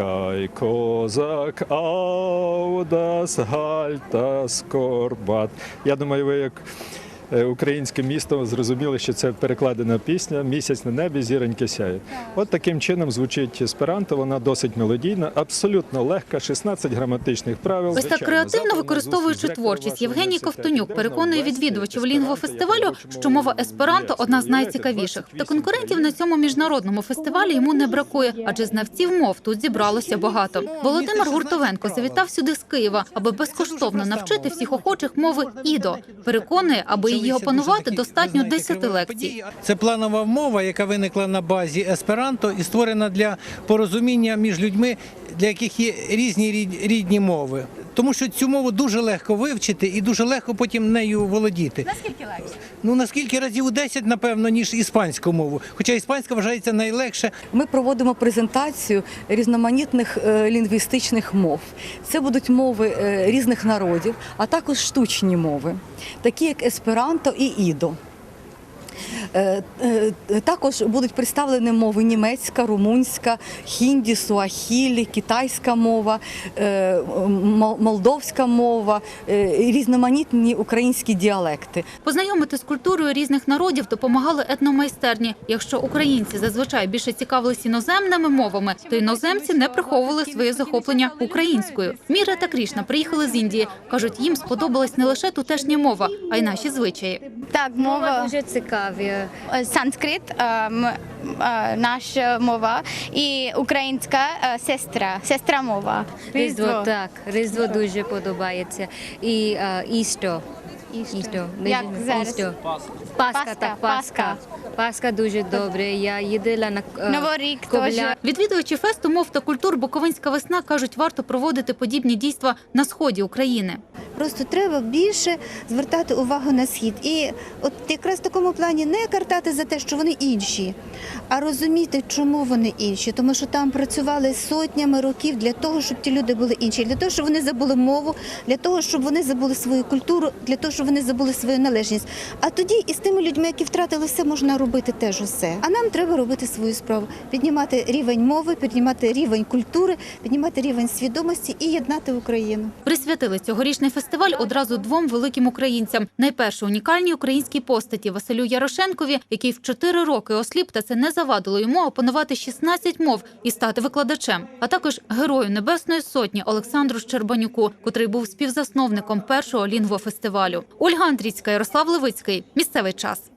Kaj козак аудас гальта скорбат. Я думаю, ви як українське місто зрозуміли, що це перекладена пісня Місяць на небі, зіроньки сяють. От таким чином звучить есперанто. Вона досить мелодійна, абсолютно легка, 16 граматичних правил. Ось так креативно використовуючи творчість, Євгеній Ковтонюк переконує відвідувачів лінгвофестивалю, що мова есперанто одна з найцікавіших. Та конкурентів на цьому міжнародному фестивалі йому не бракує, адже знавців мов тут зібралося багато. Володимир Гуртовенко завітав сюди з Києва, аби безкоштовно навчити всіх охочих мови ідо. Переконує, аби її опанувати, достатньо 10 лекцій. Це планова мова, яка виникла на базі есперанто і створена для порозуміння між людьми, для яких є різні рідні мови. Тому що цю мову дуже легко вивчити і дуже легко потім нею володіти. Наскільки легше? Ну наскільки разів у 10, напевно, ніж іспанську мову. Хоча іспанська вважається найлегше. Ми проводимо презентацію різноманітних е, лінгвістичних мов. Це будуть мови е, різних народів, а також штучні мови, такі як есперанто і ідо. Е, е, Також будуть представлені мови німецька, румунська, хінді, суахілі, китайська мова, е, молдовська мова, різноманітні українські діалекти. Познайомити з культурою різних народів допомагали етномайстерні. Якщо українці зазвичай більше цікавились іноземними мовами, то іноземці не приховували своє захоплення українською. Міра та Крішна приїхали з Індії. кажуть, їм сподобалась не лише тутешня мова, а й наші звичаї. Так, Мова мова дуже цікаві. Е, санскрит, е, е, наша мова і українська сестра, сестра мова. Різдво, так, Різдво дуже подобається. І Істо. Істо. Як зараз? Пасха, так, Пасха. Пасха дуже добре. Я їдала на е, Новий рік теж. Відвідувачі фесту мов та культур Буковинська весна кажуть, варто проводити подібні дійства на сході України. Просто треба більше звертати увагу на схід. І от якраз в такому плані не картати за те, що вони інші, а розуміти, чому вони інші. Тому що там працювали сотнями років для того, щоб ті люди були інші, для того, щоб вони забули мову, для того, щоб вони забули свою культуру, для того, щоб вони забули свою належність. А тоді і з тими людьми, які втратили все, можна робити теж усе. А нам треба робити свою справу, піднімати рівень мови, піднімати рівень культури, піднімати рівень свідомості і єднати Україну. Присвятили цьогорічний фестиваль одразу двом великим українцям. Найперше унікальній українській постаті Василю Ярошенкові, який в чотири роки осліп, та це не завадило йому опанувати 16 мов і стати викладачем. А також герою Небесної сотні Олександру Щербанюку, котрий був співзасновником першого лінгвофестивалю. Ольга Андрійська, Ярослав Левицький. Місцевий час.